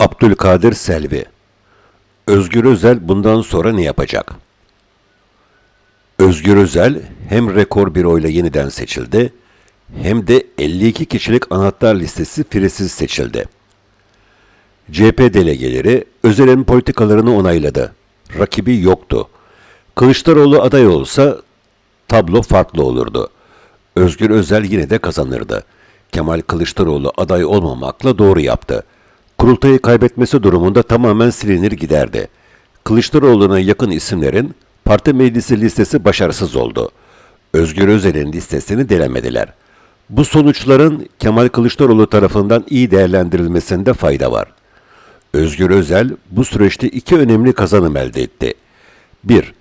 Abdülkadir Selvi Özgür Özel bundan sonra ne yapacak? Özgür Özel hem rekor bir oyla yeniden seçildi hem de 52 kişilik anahtar listesi firesiz seçildi. CHP delegeleri Özel'in politikalarını onayladı. Rakibi yoktu. Kılıçdaroğlu aday olsa tablo farklı olurdu. Özgür Özel yine de kazanırdı. Kemal Kılıçdaroğlu aday olmamakla doğru yaptı. Kurultayı kaybetmesi durumunda tamamen silinir giderdi. Kılıçdaroğlu'na yakın isimlerin parti meclisi listesi başarısız oldu. Özgür Özel'in listesini delemediler. Bu sonuçların Kemal Kılıçdaroğlu tarafından iyi değerlendirilmesinde fayda var. Özgür Özel bu süreçte iki önemli kazanım elde etti. 1.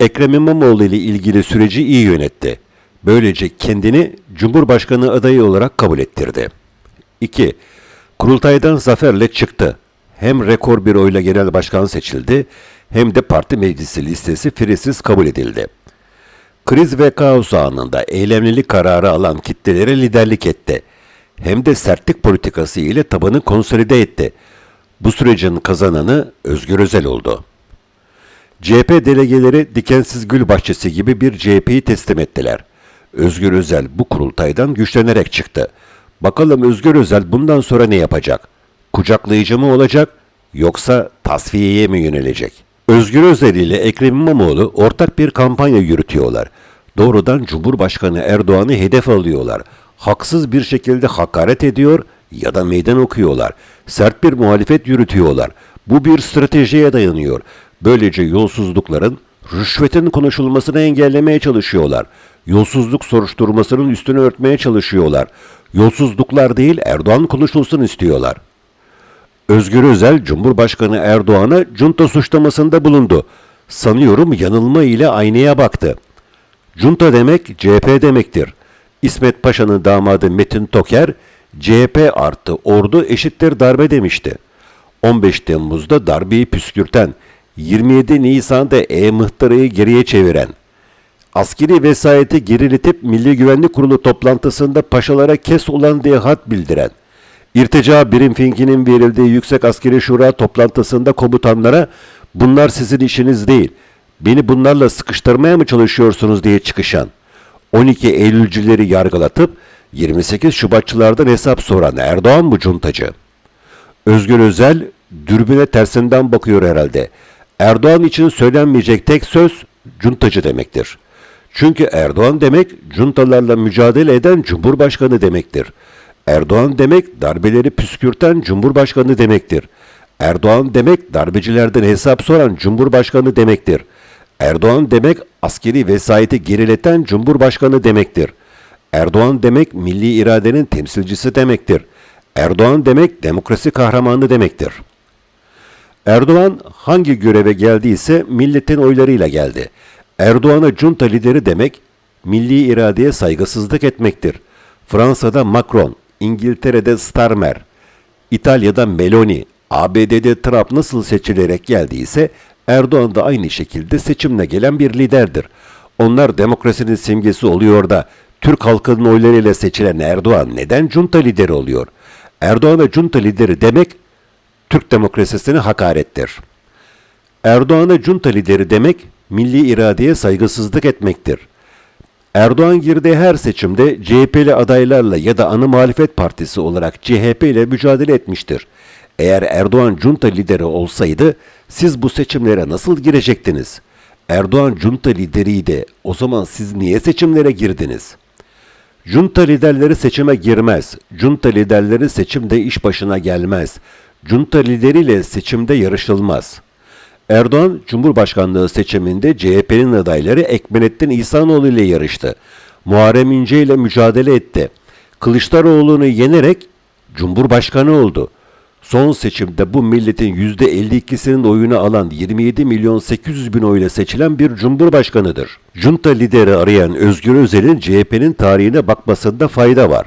Ekrem İmamoğlu ile ilgili süreci iyi yönetti. Böylece kendini Cumhurbaşkanı adayı olarak kabul ettirdi. 2. Kurultaydan zaferle çıktı. Hem rekor bir oyla genel başkan seçildi hem de parti meclisi listesi firesiz kabul edildi. Kriz ve kaos anında eylemlilik kararı alan kitlelere liderlik etti. Hem de sertlik politikası ile tabanı konsolide etti. Bu sürecin kazananı Özgür Özel oldu. CHP delegeleri dikensiz gül bahçesi gibi bir CHP'yi teslim ettiler. Özgür Özel bu kurultaydan güçlenerek çıktı. Bakalım Özgür Özel bundan sonra ne yapacak? Kucaklayıcı mı olacak yoksa tasfiyeye mi yönelecek? Özgür Özel ile Ekrem İmamoğlu ortak bir kampanya yürütüyorlar. Doğrudan Cumhurbaşkanı Erdoğan'ı hedef alıyorlar. Haksız bir şekilde hakaret ediyor ya da meydan okuyorlar. Sert bir muhalefet yürütüyorlar. Bu bir stratejiye dayanıyor. Böylece yolsuzlukların, rüşvetin konuşulmasını engellemeye çalışıyorlar. Yolsuzluk soruşturmasının üstünü örtmeye çalışıyorlar. Yolsuzluklar değil Erdoğan konuşulsun istiyorlar. Özgür Özel, Cumhurbaşkanı Erdoğan'a junta suçlamasında bulundu. Sanıyorum yanılma ile aynaya baktı. Junta demek CHP demektir. İsmet Paşa'nın damadı Metin Toker, CHP artı ordu eşittir darbe demişti. 15 Temmuz'da darbeyi püskürten, 27 Nisan'da E-Mıhtara'yı geriye çeviren, askeri vesayeti geriletip Milli Güvenlik Kurulu toplantısında paşalara kes ulan diye hat bildiren, İrtica Briefing'inin verildiği Yüksek Askeri Şura toplantısında komutanlara bunlar sizin işiniz değil, beni bunlarla sıkıştırmaya mı çalışıyorsunuz diye çıkışan, 12 Eylülcüleri yargılatıp 28 Şubatçılardan hesap soran Erdoğan mı cuntacı? Özgür Özel dürbüne tersinden bakıyor herhalde. Erdoğan için söylenmeyecek tek söz cuntacı demektir. Çünkü Erdoğan demek cuntalarla mücadele eden cumhurbaşkanı demektir. Erdoğan demek darbeleri püskürten cumhurbaşkanı demektir. Erdoğan demek darbecilerden hesap soran cumhurbaşkanı demektir. Erdoğan demek askeri vesayeti gerileten cumhurbaşkanı demektir. Erdoğan demek milli iradenin temsilcisi demektir. Erdoğan demek demokrasi kahramanı demektir. Erdoğan hangi göreve geldiyse milletin oylarıyla geldi. Erdoğan'a junta lideri demek milli iradeye saygısızlık etmektir. Fransa'da Macron, İngiltere'de Starmer, İtalya'da Meloni, ABD'de Trump nasıl seçilerek geldiyse Erdoğan da aynı şekilde seçimle gelen bir liderdir. Onlar demokrasinin simgesi oluyor da Türk halkının oylarıyla seçilen Erdoğan neden junta lideri oluyor? Erdoğan'a junta lideri demek Türk demokrasisine hakarettir. Erdoğan'a junta lideri demek milli iradeye saygısızlık etmektir. Erdoğan girdiği her seçimde CHP'li adaylarla ya da ana muhalefet partisi olarak CHP ile mücadele etmiştir. Eğer Erdoğan junta lideri olsaydı siz bu seçimlere nasıl girecektiniz? Erdoğan junta lideriydi. O zaman siz niye seçimlere girdiniz? Junta liderleri seçime girmez. Junta liderleri seçimde iş başına gelmez. Junta lideriyle seçimde yarışılmaz. Erdoğan Cumhurbaşkanlığı seçiminde CHP'nin adayları Ekmenettin İhsanoğlu ile yarıştı. Muharrem İnce ile mücadele etti. Kılıçdaroğlu'nu yenerek Cumhurbaşkanı oldu. Son seçimde bu milletin %52'sinin oyunu alan 27 milyon 800 bin oyla seçilen bir cumhurbaşkanıdır. Junta lideri arayan Özgür Özel'in CHP'nin tarihine bakmasında fayda var.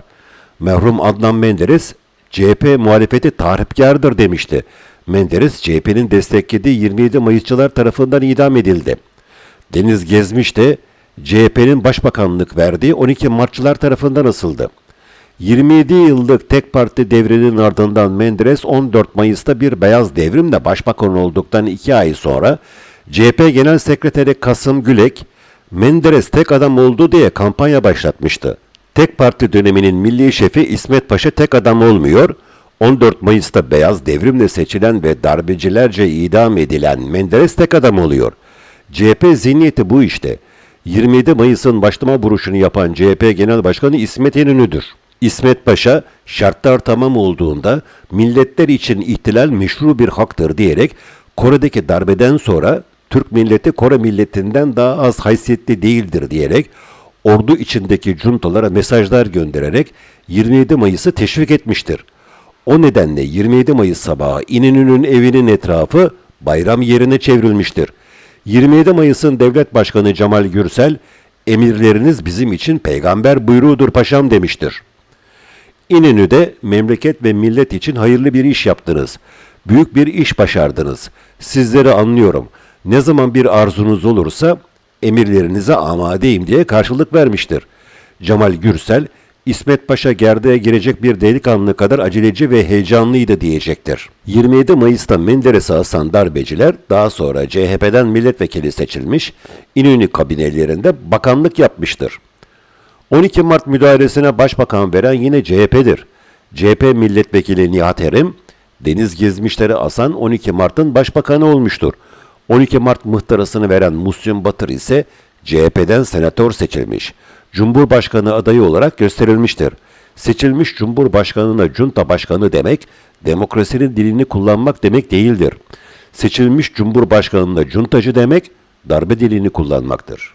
Merhum Adnan Menderes, CHP muhalefeti tahripkardır demişti. Menderes, CHP'nin desteklediği 27 Mayısçılar tarafından idam edildi. Deniz Gezmiş de CHP'nin başbakanlık verdiği 12 Martçılar tarafından asıldı. 27 yıllık tek parti devrinin ardından Menderes 14 Mayıs'ta bir beyaz devrimle başbakan olduktan 2 ay sonra CHP Genel Sekreteri Kasım Gülek, Menderes tek adam oldu diye kampanya başlatmıştı. Tek parti döneminin milli şefi İsmet Paşa tek adam olmuyor, 14 Mayıs'ta beyaz devrimle seçilen ve darbecilerce idam edilen Menderes tek adam oluyor. CHP zihniyeti bu işte. 27 Mayıs'ın başlama vuruşunu yapan CHP Genel Başkanı İsmet İnönü'dür. İsmet Paşa şartlar tamam olduğunda milletler için ihtilal meşru bir haktır diyerek Kore'deki darbeden sonra Türk milleti Kore milletinden daha az haysiyetli değildir diyerek ordu içindeki juntalara mesajlar göndererek 27 Mayıs'ı teşvik etmiştir. O nedenle 27 Mayıs sabahı İnönü'nün evinin etrafı bayram yerine çevrilmiştir. 27 Mayıs'ın devlet başkanı Cemal Gürsel, emirleriniz bizim için peygamber buyruğudur paşam demiştir. İnönü'de memleket ve millet için hayırlı bir iş yaptınız. Büyük bir iş başardınız. Sizleri anlıyorum. Ne zaman bir arzunuz olursa emirlerinize amadeyim diye karşılık vermiştir. Cemal Gürsel, İsmet Paşa gerdeğe girecek bir delikanlı kadar aceleci ve heyecanlıydı diyecektir. 27 Mayıs'ta Menderes'e asan darbeciler daha sonra CHP'den milletvekili seçilmiş, İnönü kabinelerinde bakanlık yapmıştır. 12 Mart müdahalesine başbakan veren yine CHP'dir. CHP milletvekili Nihat Erim, Deniz Gezmişleri asan 12 Mart'ın başbakanı olmuştur. 12 Mart muhtarasını veren Muhsin Batır ise CHP'den senatör seçilmiş. Cumhurbaşkanı adayı olarak gösterilmiştir. Seçilmiş Cumhurbaşkanına junta başkanı demek, demokrasinin dilini kullanmak demek değildir. Seçilmiş Cumhurbaşkanına cuntacı demek, darbe dilini kullanmaktır.